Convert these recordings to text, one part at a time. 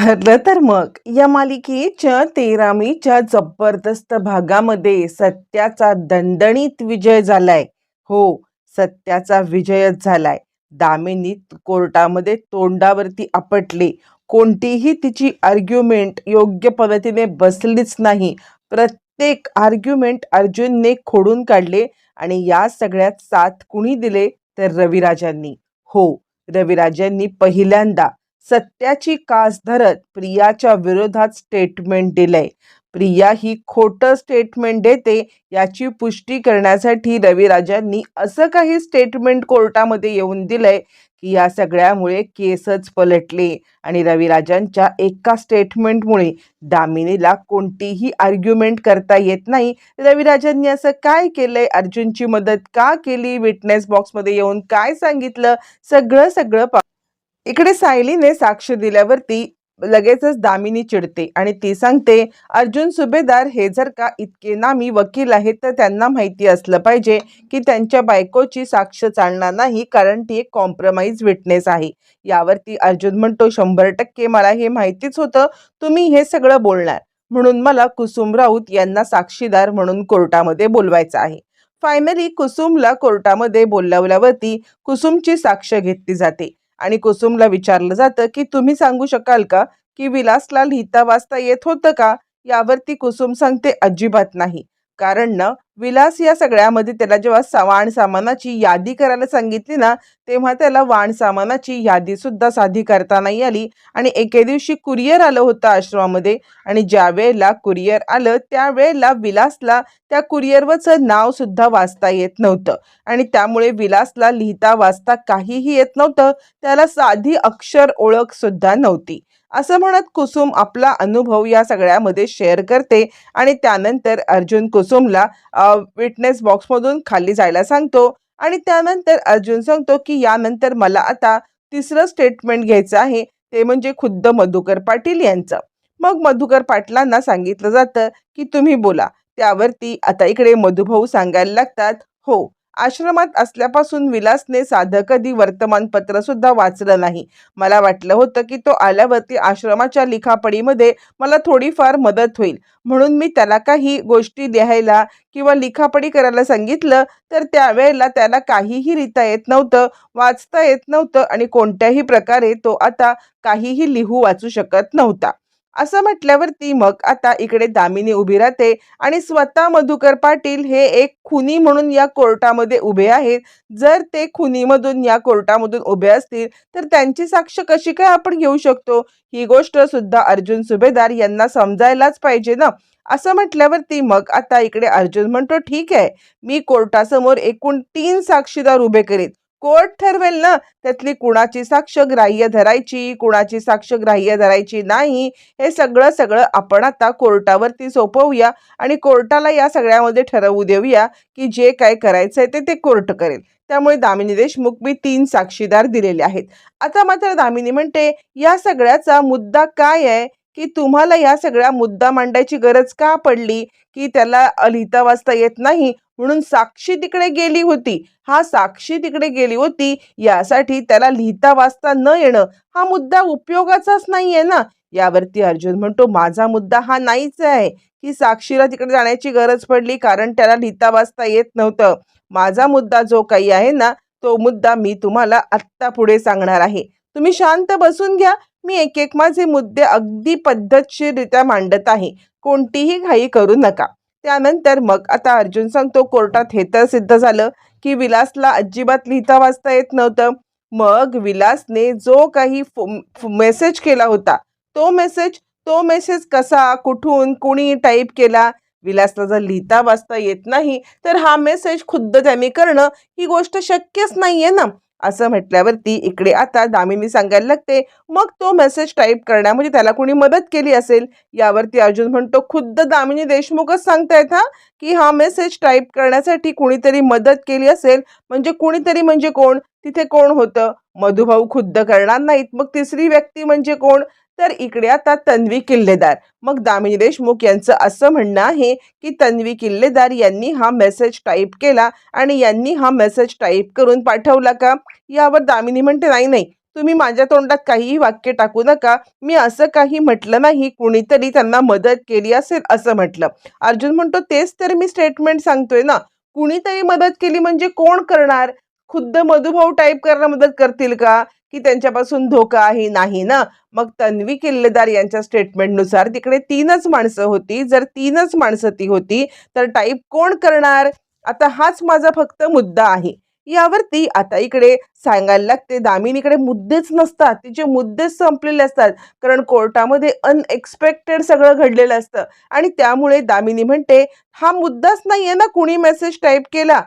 ठरलं तर मग. या मालिकेच्या तेरामीच्या जबरदस्त भागामध्ये सत्याचा दणदणीत विजय झालाय. हो सत्याचा विजयच झालाय. दामिनी कोर्टामध्ये तोंडावरती आपटले. कोणतीही तिची आर्ग्युमेंट योग्य पद्धतीने बसलीच नाही. प्रत्येक आर्ग्युमेंट अर्जुनने खोडून काढले आणि या सगळ्यात साथ कुणी दिले? तर रविराजांनी. हो रविराजांनी पहिल्यांदा सत्याची कास धरत प्रियाच्या विरोधात स्टेटमेंट दिलंय. प्रिया ही खोटं स्टेटमेंट देते याची पुष्टी करण्यासाठी रविराजांनी असं काही स्टेटमेंट कोर्टामध्ये येऊन दिलंय की या सगळ्यामुळे केसच पलटले आणि रविराजांच्या एका स्टेटमेंटमुळे दामिनीला कोणतीही आर्ग्युमेंट करता येत नाही. रविराजांनी असं काय केलंय? अर्जुनची मदत का केली? विटनेस बॉक्समध्ये येऊन काय सांगितलं? सगळं सगळं पा इकडे सायलीने साक्ष दिल्यावरती लगेचच दामिनी चिडते आणि ती सांगते अर्जुन सुभेदार हे जर का इतके नामी वकील आहेत तर त्यांना माहिती असलं पाहिजे की त्यांच्या बायकोची साक्ष चालणार नाही कारण ती एक कॉम्प्रोमाइज विटनेस आहे. यावरती अर्जुन म्हणतो शंभर टक्के मला हे माहितीच होतं तुम्ही हे सगळं बोलणार. म्हणून मला कुसुम राऊत यांना साक्षीदार म्हणून कोर्टामध्ये बोलवायचं आहे. फायनली कुसुमला कोर्टामध्ये बोलवल्यावरती कुसुमची साक्ष घेतली जाते. आणि कुसुमला विचारलं जातं की तुम्ही सांगू शकाल का की विलासला लिहिता वाचता येत होतं का? यावरती कुसुम सांगते अजिबात नाही. कारण ना विलास या सगळ्यामध्ये त्याला जेव्हा सा वाण सामानाची यादी करायला सांगितली ना तेव्हा त्याला वाण सामानाची यादी सुद्धा साधी करता नाही आली आणि एके दिवशी कुरिअर आलं होतं आश्रमामध्ये आणि ज्या वेळेला कुरिअर आलं त्यावेळेला विलासला त्या कुरिअरवरचं नाव सुद्धा वाचता येत नव्हतं आणि त्यामुळे विलासला लिहिता वाचता काहीही येत नव्हतं त्याला साधी अक्षर ओळख सुद्धा नव्हती. असं म्हणत कुसुम आपला अनुभव या सगळ्यामध्ये शेअर करते आणि त्यानंतर अर्जुन कुसुमला विटनेस बॉक्समधून खाली जायला सांगतो आणि त्यानंतर अर्जुन सांगतो की यानंतर मला आता तिसरं स्टेटमेंट घ्यायचं आहे ते म्हणजे खुद्द मधुकर पाटील यांचं. मग मधुकर पाटलांना सांगितलं जातं की तुम्ही बोला त्यावरती आता इकडे मधुभाऊ सांगायला लागतात हो आश्रमात असल्यापासून विलासने साधं कधी वर्तमानपत्र सुद्धा वाचलं नाही. मला वाटलं होतं की तो आल्यावरती आश्रमाच्या लिखापडीमध्ये मला थोडीफार मदत होईल. म्हणून मी त्याला काही गोष्टी लिहायला किंवा लिखापडी करायला सांगितलं तर त्यावेळेला त्याला काहीही लिहिता येत नव्हतं वाचता येत नव्हतं आणि कोणत्याही प्रकारे तो आता काहीही लिहू वाचू शकत नव्हता. असं म्हटल्यावरती मग आता इकडे दामिनी उभी राहते आणि स्वतः मधुकर पाटील हे एक खुनी म्हणून या कोर्टामध्ये उभे आहेत. जर ते खुनीमधून या कोर्टामधून उभे असतील तर त्यांची साक्ष कशी काय आपण घेऊ शकतो? ही गोष्ट सुद्धा अर्जुन सुभेदार यांना समजायलाच पाहिजे ना? असं म्हटल्यावरती मग आता इकडे अर्जुन म्हणतो ठीक आहे मी कोर्टासमोर एकूण तीन साक्षीदार उभे करीत कोर्ट ठरवेल ना? त्यातली कुणाची साक्ष ग्राह्य धरायची कुणाची साक्ष ग्राह्य धरायची नाही हे सगळं सगळं आपण आता कोर्टावरती सोपवूया आणि कोर्टाला या सगळ्यामध्ये ठरवू देऊया की जे काय करायचं आहे ते ते कोर्ट करेल. त्यामुळे दामिनी देशमुख मी तीन साक्षीदार दिलेले आहेत. आता मात्र दामिनी म्हणते या सगळ्याचा मुद्दा काय आहे? की तुम्हाला या सगळ्या मुद्दा मांडायची गरज का पडली? की त्याला लिहिता वाचता येत नाही? म्हणून साक्षी तिकडे गेली होती. हा साक्षी तिकडे गेली होती यासाठी त्याला लिहिता वाचता न येणं हा मुद्दा उपयोगाचाच नाहीये ना? यावरती अर्जुन म्हणतो माझा मुद्दा हा नाहीच आहे की साक्षीला तिकडे जाण्याची गरज पडली कारण त्याला लिहिता वाचता येत नव्हतं. माझा मुद्दा जो काही आहे ना तो मुद्दा मी तुम्हाला आत्ता पुढे सांगणार आहे. तुम्ही शांत बसून घ्या. मी एक एक माझे मुद्दे अगदी पद्धतशीररित्या मांडत आहे. कोणतीही घाई करू नका. त्यानंतर मग आता अर्जुन सांगतो कोर्टात हे तर सिद्ध झालं की विलासला अजिबात लिहिता वाचता येत नव्हतं. मग विलासने जो काही मेसेज केला होता तो मेसेज तो मेसेज कसा कुठून कुणी टाईप केला? विलासला जर लिहिता वाचता येत नाही तर हा मेसेज खुद्द त्यांनी करणं ही गोष्ट शक्यच नाहीये ना. असं म्हटल्यावरती इकडे आता दामिनी सांगायला लागते मग तो मेसेज टाईप करण्यामध्ये त्याला कोणी मदत केली असेल? यावरती अर्जुन म्हणतो खुद्द दामिनी देशमुखच सांगतायत हा की हा मेसेज टाईप करण्यासाठी कुणीतरी मदत केली असेल. म्हणजे कुणीतरी म्हणजे कोण? तिथे कोण होतं? मधुभाऊ खुद्द करणार नाहीत. मग तिसरी व्यक्ती म्हणजे कोण? तर इकडे आता तन्वी किल्लेदार. मग दामिनी देशमुख यांचं असं म्हणणं आहे की तन्वी किल्लेदार यांनी हा मेसेज टाईप केला आणि यांनी हा मेसेज टाईप करून पाठवला का? यावर दामिनी म्हणते नाही नाही तुम्ही माझ्या तोंडात काहीही वाक्य टाकू नका. मी असं काही म्हटलं नाही कुणीतरी त्यांना मदत केली असेल असं म्हटलं. अर्जुन म्हणतो तेच तर मी स्टेटमेंट सांगतोय ना. कुणीतरी मदत केली म्हणजे कोण करणार? खुद्द मधुभाऊ टाईप करायला मदत करतील का? की त्यांच्यापासून धोका आहे नाही ना? मग तन्वी किल्लेदार यांच्या स्टेटमेंटनुसार तिकडे तीनच माणसं होती. जर तीनच माणसं ती होती तर टाईप कोण करणार? आता हाच माझा फक्त मुद्दा आहे. यावरती आता इकडे सांगायला लागते दामिनीकडे मुद्देच नसतात. तिचे मुद्देच संपलेले असतात. कारण कोर्टामध्ये अनएक्सपेक्टेड सगळं घडलेलं असतं. आणि त्यामुळे दामिनी म्हणते हा मुद्दाच नाहीये ना कुणी मेसेज टाईप केला.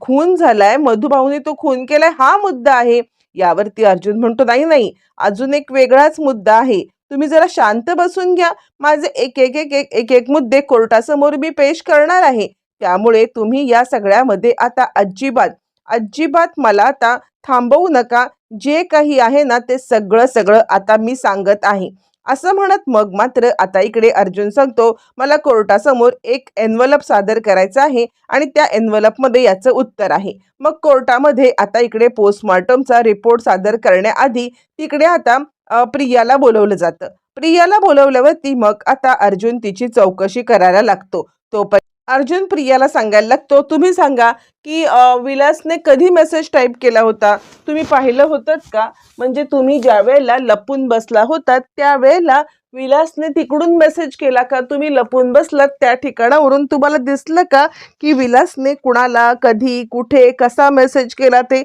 खून झालाय मधुभाऊने तो खून केलाय हा मुद्दा आहे. यावरती अर्जुन म्हणतो नाही नाही अजून एक वेगळाच मुद्दा आहे. तुम्ही जरा शांत बसून घ्या. माझे एक एक एक एक एक एक मुद्दे कोर्टासमोर मी पेश करणार आहे. त्यामुळे तुम्ही या सगळ्यामध्ये आता अजिबात अजिबात मला आता थांबवू नका. जे काही आहे ना ते सगळं सगळं आता मी सांगत आहे. असं म्हणत मग मात्र आता इकडे अर्जुन सांगतो मला कोर्टासमोर एक एनवलप सादर करायचा आहे आणि त्या एनवलपमध्ये याचं उत्तर आहे. मग कोर्टामध्ये आता इकडे पोस्टमॉर्टमचा रिपोर्ट सादर करण्याआधी तिकडे आता प्रियाला बोलवलं जातं. प्रियाला बोलवल्यावरती मग आता अर्जुन तिची चौकशी करायला लागतो. तोपर्यंत अर्जुन प्रियाला सांगायला लागतो तुम्ही सांगा की विलासने कधी मेसेज टाईप केला होता? तुम्ही पाहिलं होतं का? म्हणजे तुम्ही ज्या वेळेला लपून बसला होता त्यावेळेला विलासने तिकडून मेसेज केला का? तुम्ही लपून बसलात त्या ठिकाणावरून. तुम्हाला दिसलं का की विलासने कुणाला कधी कुठे कसा मेसेज केला ते?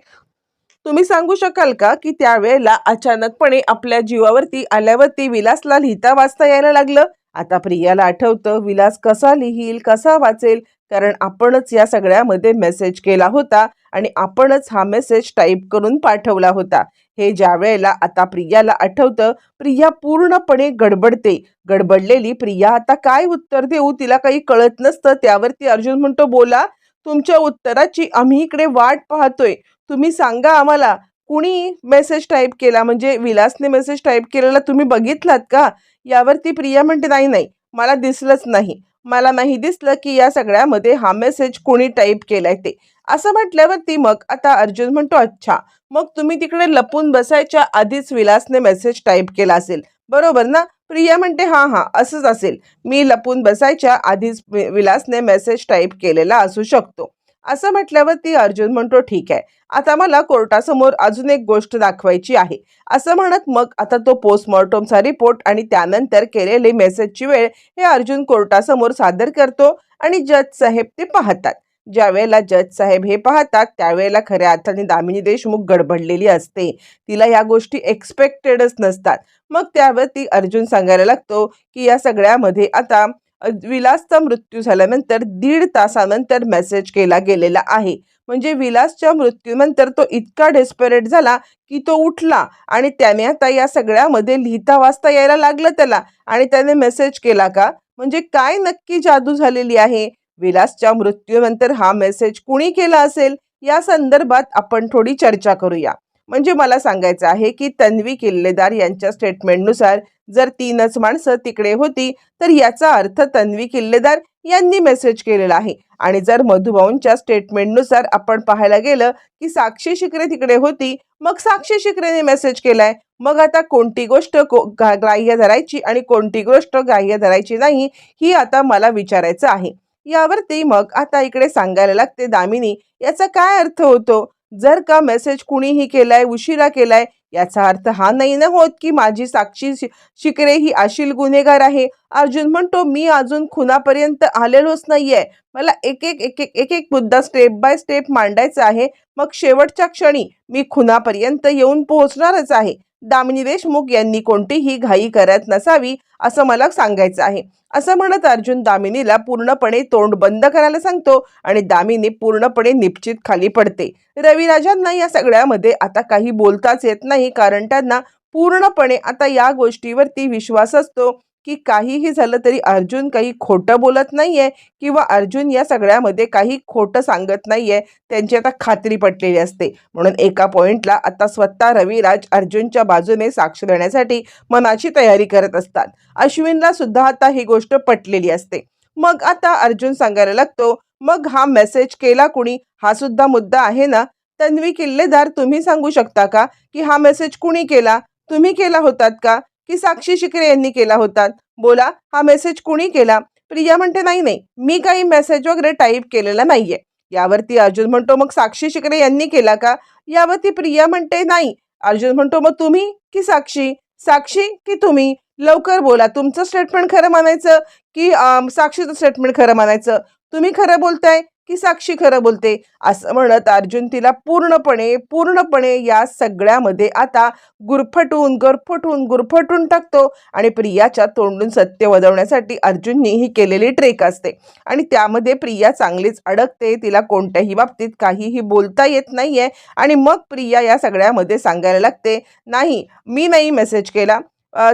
तुम्ही सांगू शकाल का की त्यावेळेला अचानकपणे आपल्या जीवावरती आल्यावरती विलासला लिहिता वाचता यायला लागलं? आता प्रियाला आठवतं विलास कसा लिहील कसा वाचेल? कारण आपणच या सगळ्यामध्ये मेसेज केला होता आणि आपणच हा मेसेज टाईप करून पाठवला होता. हे ज्या वेळेला आता प्रियाला आठवतं प्रिया पूर्णपणे गडबडते. गडबडलेली प्रिया आता काय उत्तर देऊ? तिला काही कळत नसतं. त्यावरती अर्जुन म्हणतो बोला तुमच्या उत्तराची आम्ही इकडे वाट पाहतोय. तुम्ही सांगा आम्हाला कुणी मेसेज टाईप केला? म्हणजे विलासने मेसेज टाईप केलेला तुम्ही बघितलात का? यावरती प्रिया म्हणते नाही नाही मला दिसलंच नाही. मला नाही दिसलं की या सगळ्यामध्ये हा मेसेज कोणी टाईप केलाय ते. असं म्हटल्यावरती मग आता अर्जुन म्हणतो अच्छा मग तुम्ही तिकडे लपून बसायच्या आधीच विलासने मेसेज टाईप केला असेल. बरोबर ना? प्रिया म्हणते हां हां असंच असेल. मी लपून बसायच्या आधीच विलासने मेसेज टाईप केलेला असू शकतो. असं म्हटल्यावरती अर्जुन म्हणतो ठीक आहे. आता मला कोर्टासमोर अजून एक गोष्ट दाखवायची आहे. असं म्हणत मग आता तो पोस्टमॉर्टमचा रिपोर्ट आणि त्यानंतर केलेले मेसेजची वेळ हे अर्जुन कोर्टासमोर सादर करतो आणि जज साहेब ते पाहतात. ज्या वेळेला जज साहेब हे पाहतात त्यावेळेला खऱ्या अर्थाने दामिनी देशमुख गडबडलेली असते. तिला या गोष्टी एक्सपेक्टेडच नसतात. मग त्यावर ती अर्जुन सांगायला लागतो की या सगळ्यामध्ये आता विलासचा मृत्यू झाल्यानंतर दीड तासानंतर मेसेज केला गेलेला आहे. म्हणजे विलासच्या मृत्यूनंतर तो इतका डेस्परेट झाला की तो उठला आणि त्याने आता या सगळ्यामध्ये लिहिता वाचता यायला लागलं त्याला. आणि त्याने मेसेज केला का? म्हणजे काय नक्की जादू झालेली आहे? विलासच्या मृत्यूनंतर हा मेसेज कुणी केला असेल? या संदर्भात आपण थोडी चर्चा करूया. म्हणजे मला सांगायचं आहे की तन्वी किल्लेदार यांच्या स्टेटमेंटनुसार जर तीनच माणसं तिकडे होती तर याचा अर्थ तन्वी किल्लेदार यांनी मेसेज केलेला आहे. आणि जर मधुभाऊंच्या स्टेटमेंटनुसार आपण पाहायला गेलं की साक्षी शिकरे तिकडे होती मग साक्षी शिकरेने मेसेज केलाय. मग आता कोणती गोष्ट को- गा- ग्राह्य धरायची आणि कोणती गोष्ट ग्राह्य धरायची नाही ही आता मला विचारायचं आहे. यावरती मग आता इकडे सांगायला लागते दामिनी याचा काय अर्थ होतो? जर का मेसेज कुणीही केलाय उशिरा केलाय याचा अर्थ हा नाही ना होत की माझी साक्षी शि- शिकरे ही आशील गुन्हेगार आहे? अर्जुन म्हणतो मी अजून खुनापर्यंत आलेलोच नाहीये. मला एक एक एक एक एक एक मुद्दा स्टेप बाय स्टेप मांडायचा आहे. मग शेवटच्या क्षणी मी खुनापर्यंत येऊन पोहोचणारच आहे. दामिनी देशमुख यांनी कोणतीही घाई करत नसावी. असं मला सांगायचं आहे. असं म्हणत अर्जुन दामिनीला पूर्णपणे तोंड बंद करायला सांगतो आणि दामिनी पूर्णपणे निश्चित खाली पडते. रविराजांना या सगळ्यामध्ये आता काही बोलताच येत नाही कारण त्यांना पूर्णपणे आता या गोष्टीवरती विश्वास असतो. की काहीही झालं तरी अर्जुन काही खोटं बोलत नाही आहे किंवा अर्जुन या सगळ्यामध्ये काही खोटं सांगत नाही आहे त्यांची आता खात्री पटलेली असते. म्हणून एका पॉईंटला आता स्वतः रविराज अर्जुनच्या बाजूने साक्ष देण्यासाठी मनाची तयारी करत असतात. अश्विनला सुद्धा आता ही गोष्ट पटलेली असते. मग आता अर्जुन सांगायला लागतो मग हा मेसेज केला कुणी? हा सुद्धा मुद्दा आहे ना? तन्वी किल्लेदार तुम्ही सांगू शकता का की हा मेसेज कुणी केला? तुम्ही केला होतात का? की साक्षी शिकरे यांनी केला होता. बोला हा मेसेज कुणी केला? प्रिया म्हणते नाही नाही मी काही मेसेज वगैरे टाईप केलेला नाहीये. यावरती अर्जुन म्हणतो मग साक्षी शिकरे यांनी केला का? यावरती प्रिया म्हणते नाही. अर्जुन म्हणतो मग तुम्ही की साक्षी? साक्षी की तुम्ही? लवकर बोला तुमचं स्टेटमेंट खरं मानायचं की साक्षीचं स्टेटमेंट खरं मानायचं? तुम्ही खरं बोलताय? की साक्षी खरं बोलते? असं म्हणत अर्जुन तिला पूर्णपणे पूर्णपणे या सगळ्यामध्ये आता गुरफटून गरफटून गुरफटून टाकतो आणि प्रियाच्या तोंडून सत्य वदवण्यासाठी अर्जुननी ही केलेली ट्रेक असते. आणि त्यामध्ये प्रिया चांगलीच अडकते तिला कोणत्याही बाबतीत काहीही बोलता येत नाहीये आणि मग प्रिया या सगळ्यामध्ये सांगायला लागते नाही मी नाही मेसेज केला.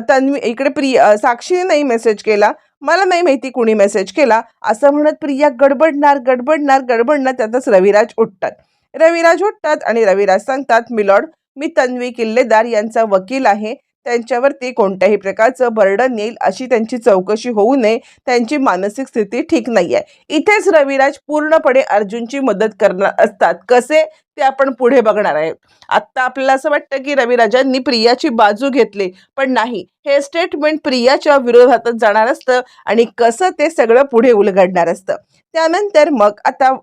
तन्वी इकडे प्रिया साक्षीने नाही मेसेज केला. मला नाही माहिती कुणी मेसेज केला. असं म्हणत प्रिया गडबडणार गडबडणार गडबडणार. त्यातच रविराज उठतात. रविराज उठतात आणि रविराज सांगतात मिलॉर्ड मी तन्वी किल्लेदार यांचा वकील आहे. त्यांच्यावरती कोणत्याही प्रकारचं बर्डन येईल अशी त्यांची चौकशी होऊ नये त्यांची मानसिक स्थिती ठीक नाही आहे इथेच रविराज पूर्णपणे अर्जुनची मदत करणार असतात. कसे? ते आपण पुढे बघणार आहे. आत्ता आपल्याला असं वाटतं की रविराजांनी प्रियाची बाजू घेतली पण नाही. हे स्टेटमेंट प्रियाच्या विरोधातच जाणार असतं आणि कसं ते सगळं पुढे उलगडणार असतं. त्यानंतर मग आता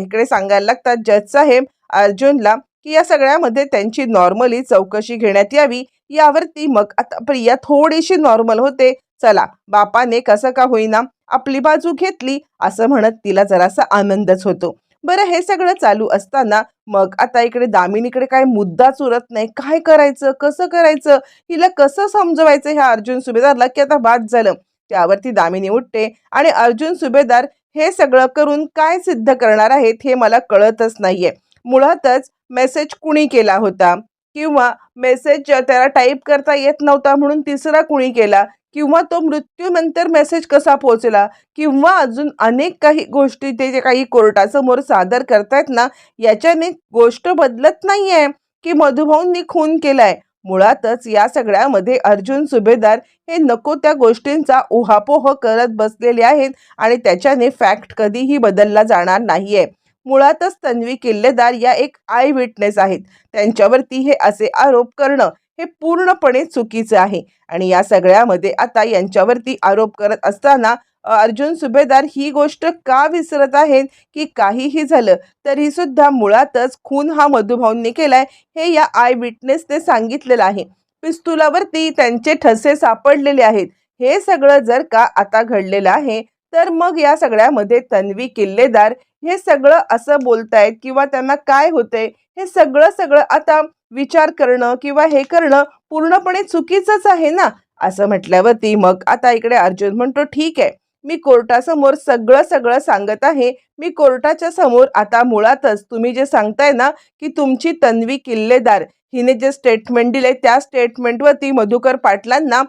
इकडे सांगायला लागतात जज साहेब अर्जुनला की या सगळ्यामध्ये त्यांची नॉर्मली चौकशी घेण्यात यावी यावरती मग आता प्रिया थोडीशी नॉर्मल होते. चला बापाने कसं का होईना आपली बाजू घेतली असं म्हणत तिला जरासा आनंदच होतो. बरं हे सगळं चालू असताना मग आता इकडे दामिनीकडे काय मुद्दाच उरत नाही. काय करायचं? कसं करायचं? हिला कसं समजवायचं ह्या अर्जुन सुभेदारला? की आता बाद झालं. त्यावरती दामिनी उठते आणि अर्जुन सुभेदार हे सगळं करून काय सिद्ध करणार आहेत हे मला कळतच नाहीये. मुळातच मेसेज कुणी केला होता? किंवा मेसेज त्याला टाईप करता येत नव्हता म्हणून तिसरा कुणी केला? किंवा तो मृत्यूनंतर मेसेज कसा पोहोचला? किंवा अजून अनेक काही गोष्टी ते जे काही कोर्टासमोर सादर करतायत ना याच्याने गोष्ट बदलत नाही आहे की मधुभाऊंनी खून केलाय. मुळातच या सगळ्यामध्ये अर्जुन सुभेदार हे नको त्या गोष्टींचा उहापोह करत बसलेले आहेत आणि त्याच्याने फॅक्ट कधीही बदलला जाणार नाहीये. मुळातच तन्वी किल्लेदार या एक आय विटनेस आहेत. त्यांच्यावरती हे असे आरोप करणं हे पूर्णपणे चुकीचं आहे. आणि या सगळ्यामध्ये आता यांच्यावरती आरोप करत असताना अर्जुन सुभेदार ही गोष्ट का विसरत आहेत की काहीही झालं तरी सुद्धा मुळातच खून हा मधुभाऊंनी केलाय हे या आय विटनेसने सांगितलेलं आहे. पिस्तुलावरती त्यांचे ठसे सापडलेले आहेत. हे सगळं जर का आता घडलेलं आहे तर मग या सगळ्यामध्ये तन्वी किल्लेदार हे सगळं असं बोलतायत किंवा त्यांना काय होते हे सगळं सगळं आता विचार करणं किंवा हे करणं पूर्णपणे चुकीचंच आहे ना? असं म्हटल्यावरती मग आता इकडे अर्जुन म्हणतो ठीक आहे मी कोर्टासमोर सगळं सगळं सांगत आहे. मी कोर्टाच्या समोर आता मुळातच तुम्ही जे सांगताय ना की तुमची तन्वी किल्लेदार हिने जे स्टेटमेंट दिले त्या स्टेटमेंटवरती मधुकर पाटलांना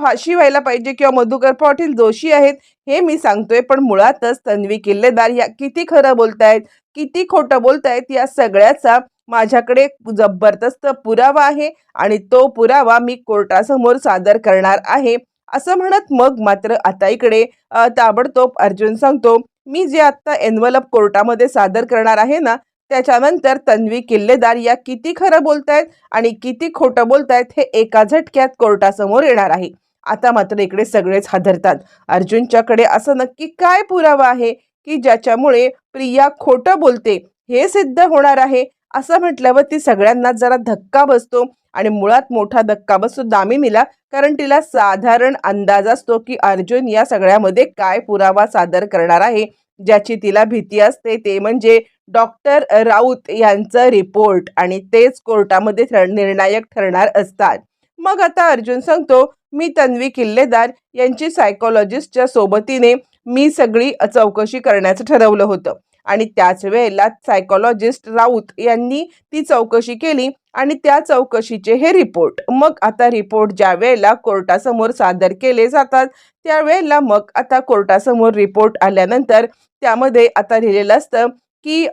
फाशी व्हायला पाहिजे किंवा मधुकर पाटील दोषी आहेत हे मी सांगतोय. पण मुळातच तन्वी किल्लेदार या किती खरं बोलतायत किती खोटं बोलतायत या सगळ्याचा माझ्याकडे जबरदस्त पुरावा आहे आणि तो पुरावा मी कोर्टासमोर सादर करणार आहे. असं म्हणत मग मात्र आता इकडे ताबडतोब अर्जुन सांगतो मी जे आत्ता एनवलप कोर्टामध्ये सादर करणार आहे ना त्याच्यानंतर तन्वी किल्लेदार या किती खरं बोलतायत आणि किती खोटं बोलतायत हे एका झटक्यात कोर्टासमोर येणार आहे. आता मात्र इकडे सगळेच हादरतात. अर्जुनच्याकडे असं नक्की काय पुरावा आहे की ज्याच्यामुळे प्रिया खोटं बोलते हे सिद्ध होणार आहे? असं म्हटल्यावर ती सगळ्यांना जरा धक्का बसतो आणि मुळात मोठा धक्का बसतो दामिनीला कारण तिला साधारण अंदाज असतो की अर्जुन या सगळ्यामध्ये काय पुरावा सादर करणार आहे ज्याची तिला भीती असते. ते म्हणजे डॉक्टर राऊत यांचं रिपोर्ट आणि तेच कोर्टामध्ये निर्णायक ठरणार असतात. मग आता अर्जुन सांगतो मी तन्वी किल्लेदार यांची सायकोलॉजिस्टच्या सोबतीने मी सगळी चौकशी करण्याचं ठरवलं होतं. आणि त्याच वेळेला सायकोलॉजिस्ट राऊत यांनी ती चौकशी केली आणि त्या चौकशीचे हे रिपोर्ट मग आता रिपोर्ट ज्या वेळेला कोर्टासमोर सादर केले जातात त्यावेळेला मग आता कोर्टासमोर रिपोर्ट आल्यानंतर त्यामध्ये आता लिहिलेलं असतं की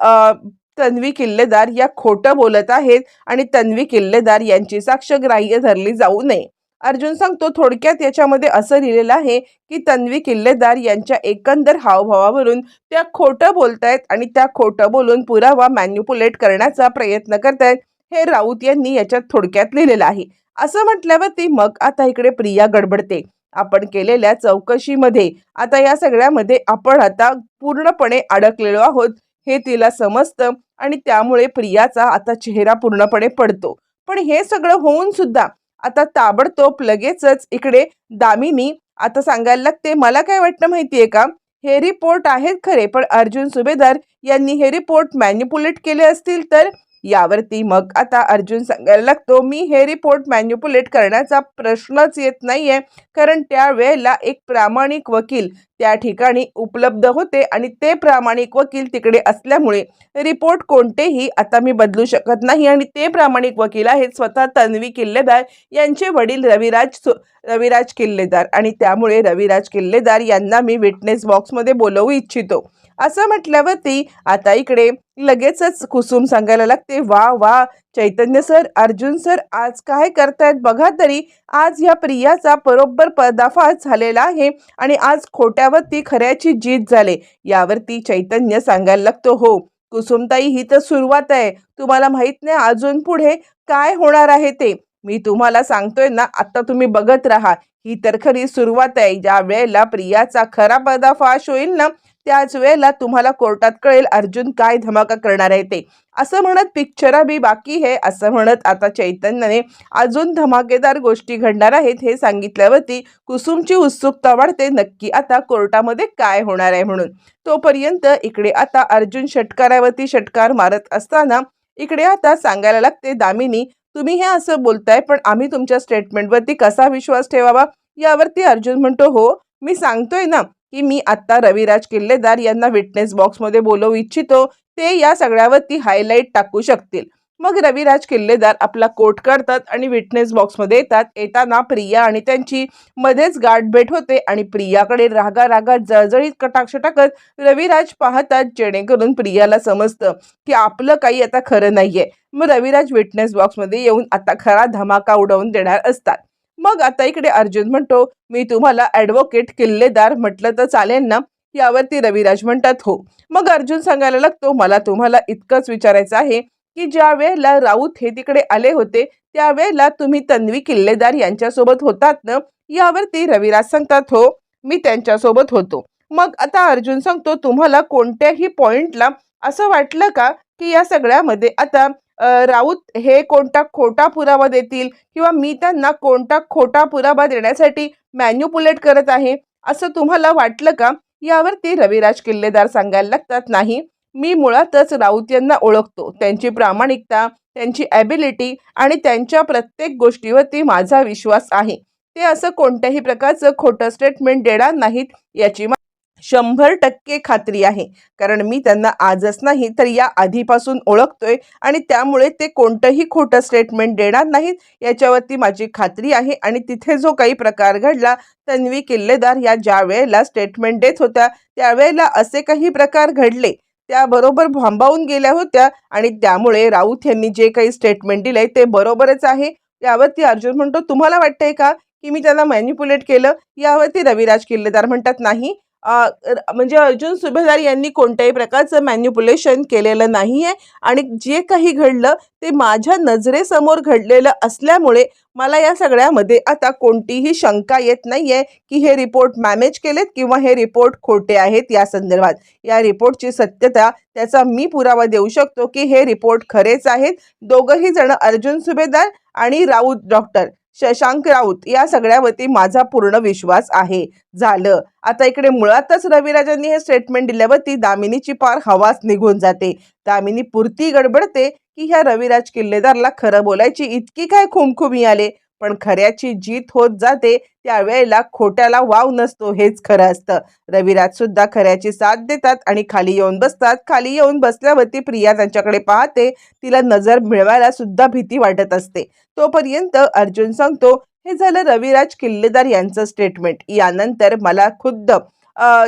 तन्वी किल्लेदार या खोटं बोलत आहेत आणि तन्वी किल्लेदार यांची साक्ष ग्राह्य धरली जाऊ नये. अर्जुन सांगतो थोडक्यात याच्यामध्ये असं लिहिलेलं आहे की तन्वी किल्लेदार यांच्या एकंदर हावभावावरून त्या खोटं बोलतायत आणि त्या खोटं बोलून पुरावा मॅन्युपुलेट करण्याचा प्रयत्न करतायत. हे राऊत यांनी याच्यात थोडक्यात लिहिलेलं आहे. असं म्हटल्यावरती मग आता इकडे प्रिया गडबडते. आपण केलेल्या चौकशीमध्ये आता या सगळ्यामध्ये आपण आता पूर्णपणे अडकलेलो आहोत. हे तिला समजतं आणि त्यामुळे प्रियाचा आता चेहरा पूर्णपणे पडतो. पण हे सगळं होऊन सुद्धा आता ताबडतोब लगेचच इकडे दामिनी आता सांगायला लागते मला काय वाटतं माहितीये का? हे रिपोर्ट आहेत खरे पण अर्जुन सुभेदार यांनी हे रिपोर्ट मॅन्युपुलेट केले असतील तर यावरती मग आता अर्जुन सांगायला लागतो मी हे रिपोर्ट मॅन्युपुलेट करण्याचा प्रश्नच येत नाहीये कारण त्यावेळेला एक प्रामाणिक वकील त्या ठिकाणी उपलब्ध होते आणि ते प्रामाणिक वकील तिकडे असल्यामुळे रिपोर्ट कोणतेही आता मी बदलू शकत नाही आणि ते प्रामाणिक वकील आहेत स्वतः तन्वी किल्लेदार यांचे वडील रविराज सु रविराज किल्लेदार आणि त्यामुळे रविराज किल्लेदार यांना मी विटनेस बॉक्समध्ये बोलवू इच्छितो. असं म्हटल्यावरती आता इकडे लगेचच कुसुम सांगायला लागते वा वा चैतन्य सर अर्जुन सर आज काय करतायत बघा तरी आज या प्रियाचा बरोबर पर्दाफाश झालेला आहे आणि आज खोट्यावरती खऱ्याची जीत झाले. यावरती चैतन्य सांगायला लागतो हो कुसुमताई ही तर सुरुवात आहे. तुम्हाला माहीत नाही अजून पुढे काय होणार आहे ते. मी तुम्हाला सांगतोय ना आता तुम्ही बघत राहा. ही तर खरी सुरुवात आहे. ज्या वेळेला प्रियाचा खरा पर्दाफाश होईल ना त्याच वेळेला तुम्हाला कोर्टात कळेल अर्जुन काय धमाका करणार आहे ते. असं म्हणत पिक्चरा बी बाकी आहे असं म्हणत आता चैतन्याने अजून धमाकेदार गोष्टी घडणार आहेत हे सांगितल्यावरती कुसुमची उत्सुकता वाढते नक्की आता कोर्टामध्ये काय होणार आहे म्हणून. तोपर्यंत इकडे आता अर्जुन षटकारावरती षटकार मारत असताना इकडे आता सांगायला लागते दामिनी तुम्ही हे असं बोलताय पण आम्ही तुमच्या स्टेटमेंटवरती कसा विश्वास ठेवावा? यावरती अर्जुन म्हणतो हो मी सांगतोय ना की मी आत्ता रविराज किल्लेदार यांना विटनेस बॉक्समध्ये बोलवू इच्छितो ते या सगळ्यावरती हायलाईट टाकू शकतील. मग रविराज किल्लेदार आपला कोट काढतात आणि विटनेस बॉक्समध्ये येतात. येताना प्रिया आणि त्यांची मध्येच गाठभेट होते आणि प्रियाकडे रागा रागा जळजळीत कटाक्ष टाकत रविराज पाहतात जेणेकरून प्रियाला समजतं की आपलं काही आता खरं नाहीये. मग रविराज विटनेस बॉक्समध्ये येऊन आता खरा धमाका उडवून देणार असतात. मग आता इकडे अर्जुन म्हणतो मी तुम्हाला ॲडव्होकेट किल्लेदार म्हटलं तर चालेल ना? यावरती रविराज म्हणतात हो. मग अर्जुन सांगायला लागतो मला तुम्हाला इतकंच विचारायचं आहे की ज्या वेळेला राऊत हे तिकडे आले होते त्यावेळेला तुम्ही तन्वी किल्लेदार यांच्यासोबत होतात ना? यावरती रविराज सांगतात हो मी त्यांच्यासोबत होतो. मग आता अर्जुन सांगतो तुम्हाला कोणत्याही पॉइंटला असं वाटलं का की या सगळ्यामध्ये आता राऊत हे कोणता खोटा पुरावा देतील किंवा मी त्यांना कोणता खोटा पुरावा देण्यासाठी मॅन्युपुलेट करत आहे असं तुम्हाला वाटलं का? यावरती रविराज किल्लेदार सांगायला लागतात नाही मी मुळातच राऊत यांना ओळखतो. त्यांची प्रामाणिकता त्यांची ॲबिलिटी आणि त्यांच्या प्रत्येक गोष्टीवरती माझा विश्वास आहे. ते असं कोणत्याही प्रकारचं खोटं स्टेटमेंट देणार नाहीत याची मा- शंभर टक्के खात्री आहे. कारण मी त्यांना आजच नाही तर या आधीपासून ओळखतोय आणि त्यामुळे ते कोणतंही खोटं स्टेटमेंट देणार नाहीत. याच्यावरती माझी खात्री आहे आणि तिथे जो काही प्रकार घडला तन्वी किल्लेदार या ज्या वेळेला स्टेटमेंट देत होत्या त्यावेळेला असे काही प्रकार घडले. त्याबरोबर भांबावून गेल्या होत्या आणि त्यामुळे राऊत यांनी जे काही स्टेटमेंट दिलंय ते बरोबरच आहे. यावरती अर्जुन म्हणतो तुम्हाला वाटतंय का की मी त्यांना मॅन्युप्युलेट केलं? यावरती रविराज किल्लेदार म्हणतात नाही म्हणजे अर्जुन सुभेदार यांनी कोणत्याही प्रकारचं मॅन्युपुलेशन केलेलं नाही आहे आणि जे काही घडलं ते माझ्या नजरेसमोर घडलेलं असल्यामुळे मला या सगळ्यामध्ये आता कोणतीही शंका येत नाही आहे की हे रिपोर्ट मॅनेज केलेत किंवा हे रिपोर्ट खोटे आहेत या संदर्भात. या रिपोर्टची सत्यता त्याचा मी पुरावा देऊ शकतो की हे रिपोर्ट खरेच आहेत. दोघंही जण अर्जुन सुभेदार आणि राऊत डॉक्टर शशांक राऊत या सगळ्यावरती माझा पूर्ण विश्वास आहे. झालं. आता इकडे मुळातच रविराजांनी हे स्टेटमेंट दिल्यावरती दामिनीची पार हवाच निघून जाते. दामिनी पुरती गडबडते की ह्या रविराज किल्लेदारला खरं बोलायची इतकी काय खुमखुमी आले? पण खऱ्याची जीत होत जाते त्यावेळेला खोट्याला वाव नसतो हेच खरं असतं. रविराज सुद्धा खऱ्याची साथ देतात आणि खाली येऊन बसतात. खाली येऊन बसल्यावरती प्रिया त्यांच्याकडे पाहते. तिला नजर मिळवायला सुद्धा भीती वाटत असते. तोपर्यंत अर्जुन सांगतो हे झालं रविराज किल्लेदार यांचं स्टेटमेंट यानंतर मला खुद्द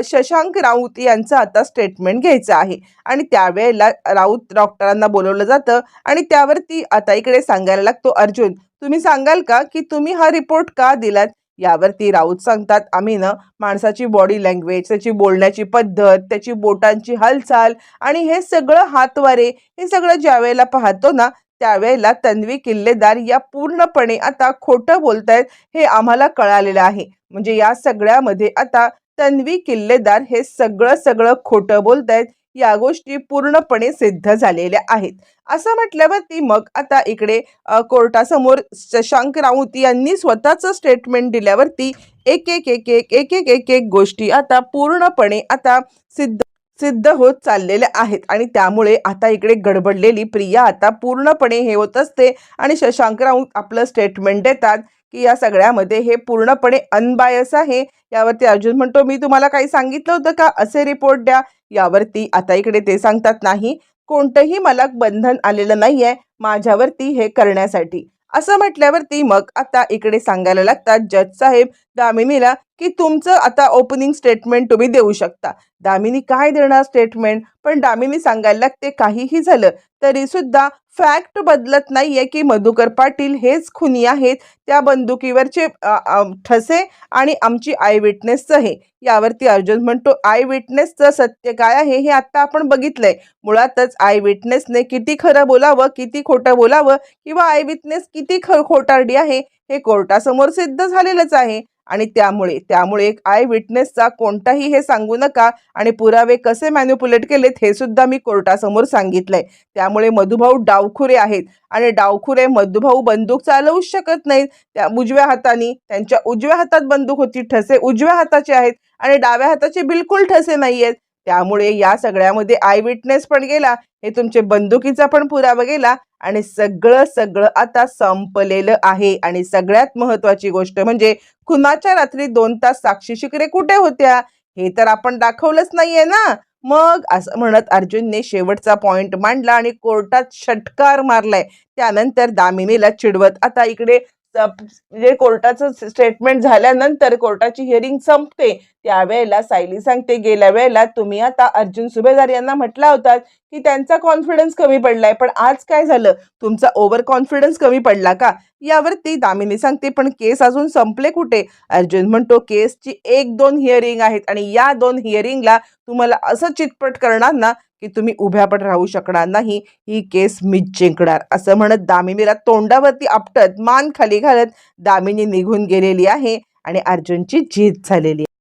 शशांक राऊत यांचं आता स्टेटमेंट घ्यायचं आहे. आणि त्यावेळेला राऊत डॉक्टरांना बोलवलं जातं आणि त्यावरती आता इकडे सांगायला लागतो अर्जुन. तुम्ही सांगाल का की तुम्ही हा रिपोर्ट का दिलात? यावरती राऊत सांगतात आम्ही ना माणसाची बॉडी लँग्वेज त्याची बोलण्याची पद्धत त्याची बोटांची हालचाल आणि हे सगळं हातवारे हे सगळं ज्या वेळेला पाहतो ना त्यावेळेला तन्वी किल्लेदार या पूर्णपणे आता खोटं बोलतायत हे आम्हाला कळालेलं आहे. म्हणजे या सगळ्यामध्ये आता तन्वी किल्लेदार हे सगळं सगळं खोटं बोलतायत या गोष्टी पूर्णपणे सिद्ध झालेल्या आहेत. असं म्हटल्यावरती मग आता इकडे कोर्टासमोर शशांक राऊत यांनी स्वतःचं स्टेटमेंट दिल्यावरती एक एक एक एक एक एक एक एक गोष्टी आता पूर्णपणे आता सिद्ध सिद्ध होत चाललेल्या आहेत. आणि त्यामुळे आता इकडे गडबडलेली प्रिया आता पूर्णपणे हे होत असते. आणि शशांक राऊत आपलं स्टेटमेंट देतात की या सगळ्यामध्ये हे पूर्णपणे अनबायस आहे. यावरती अर्जुन म्हणतो मी तुम्हाला काही सांगितलं होतं का? असे रिपोर्ट द्या. यावरती आता इकडे ते सांगतात नाही. कोणतंही मला बंधन आलेलं नाही आहे माझ्यावरती हे करण्यासाठी. असं म्हटल्यावरती मग आता इकडे सांगायला लागतात जज साहेब दामिनीला की तुमचं आता ओपनिंग स्टेटमेंट तुम्ही देऊ शकता. दामिनी काय देणार स्टेटमेंट पण दामिनी सांगायला लागते काहीही झालं तरी सुद्धा फॅक्ट बदलत नाहीये की मधुकर पाटील हेच खुनी आहेत त्या बंदुकीवरचे ठसे आणि आमची आय विटनेसचं हे. यावरती अर्जुन म्हणतो आय विटनेसचं सत्य काय आहे हे आत्ता आपण बघितलंय. मुळातच आय विटनेसने किती खरं बोलावं किती खोटं बोलावं किंवा आय विटनेस किती ख खोटारडी आहे हे कोर्टासमोर सिद्ध झालेलंच आहे. आणि त्यामुळे त्यामुळे एक आय विटनेसचा कोणताही हे सांगू नका आणि पुरावे कसे मॅन्युपुलेट केलेत हे सुद्धा मी कोर्टासमोर सांगितलंय. त्यामुळे मधुभाऊ डावखुरे आहेत आणि डावखुरे मधुभाऊ बंदूक चालवूच शकत नाहीत. त्या उजव्या हाताने त्यांच्या उजव्या हातात बंदूक होती ठसे उजव्या हाताचे आहेत आणि डाव्या हाताचे बिलकुल ठसे नाही आहेत त्यामुळे या सगळ्यामध्ये आय विटनेस पण गेला हे तुमचे बंदुकीचा पण पुरावा गेला आणि सगळं सगळं आता संपलेलं आहे. आणि सगळ्यात महत्वाची गोष्ट म्हणजे खुनाच्या रात्री दोन तास साक्षी शिकरे कुठे होत्या? हे तर आपण दाखवलंच नाहीये ना. मग असं म्हणत अर्जुनने शेवटचा पॉइंट मांडला आणि कोर्टात षटकार मारलाय. त्यानंतर दामिनीला चिडवत आता इकडे जे म्हणजे कोर्टाचं स्टेटमेंट झाल्यानंतर कोर्टाची हिअरिंग संपते त्यावेळेला सायली सांगते गेल्या वेळेला तुम्ही आता अर्जुन सुभेदार यांना म्हटला होता की त्यांचा कॉन्फिडन्स कमी पडलाय. पण आज काय झालं? तुमचा ओव्हर कॉन्फिडन्स कमी पडला का? यावरती दामिनी सांगते पण केस अजून संपले कुठे? अर्जुन म्हणतो केसची एक दोन हिअरिंग आहेत आणि या दोन हिअरिंगला तुम्हाला असं चितपट करणार ना की तुम्ही उभ्यापट राहू शकणार नाही ही केस मी जिंकणार. असं म्हणत दामिनीला तोंडावरती आपटत मान खाली घालत दामिनी निघून गेलेली आहे आणि अर्जुनची जीत झालेली आहे.